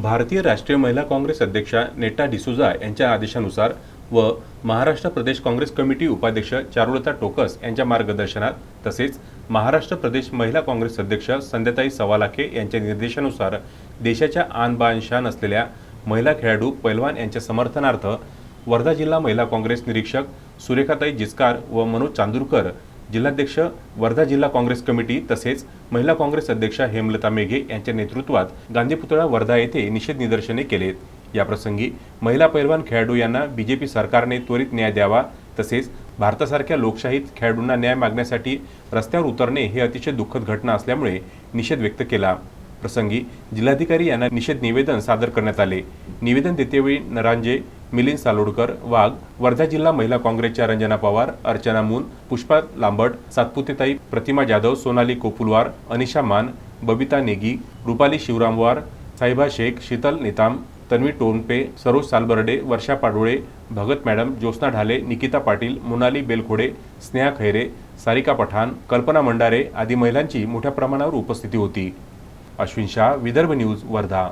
भारतीय राष्ट्रीय महिला काँग्रेस अध्यक्षा नेटा डिसुजा यांच्या आदेशानुसार व महाराष्ट्र प्रदेश काँग्रेस कमिटी उपाध्यक्ष चारुलता टोकस यांच्या मार्गदर्शनात तसेच महाराष्ट्र प्रदेश महिला काँग्रेस अध्यक्ष संध्याताई सवालाखे यांच्या निर्देशानुसार देशाच्या आनबानशान असलेल्या महिला खेळाडू पैलवान यांच्या समर्थनार्थ वर्धा जिल्हा महिला काँग्रेस निरीक्षक सुरेखाताई जिचकार व मनोज चांदूरकर जिल्हाध्यक्ष वर्धा जिल्हा काँग्रेस कमिटी तसेच महिला काँग्रेस अध्यक्षा हेमलता मेघे यांच्या नेतृत्वात गांधी पुतळा वर्धा येथे निषेध निदर्शने केलेत. याप्रसंगी महिला पैलवान खेळाडू यांना बीजेपी सरकारने त्वरित न्याय द्यावा तसेच भारतासारख्या लोकशाहीत खेळाडूंना न्याय मागण्यासाठी रस्त्यावर उतरणे हे अतिशय दुःखद घटना असल्यामुळे निषेध व्यक्त केला. प्रसंगी जिल्हाधिकारी यांना निषेध निवेदन सादर करण्यात आले. निवेदन देतेवेळी नरांजे मिलिंद सालोडकर वाघ वर्धा जिल्हा महिला काँग्रेसच्या रंजना पवार अर्चना मून पुष्पा लांबट सातपुतेताई प्रतिमा जाधव सोनाली कोपुलवार अनिशा मान बबिता नेगी रुपाली शिवरामवार साहिबा शेख शीतल नेताम तन्वी टोनपे सरोज सालबर्डे वर्षा पाडोळे भगत मॅडम ज्योत्स्ना ढाले निकिता पाटील मोनाली बेलखोडे स्नेहा खैरे सारिका पठाण कल्पना मंडारे आदी महिलांची मोठ्या प्रमाणावर उपस्थिती होती. अश्विन शाह विदर्भ न्यूज वर्धा.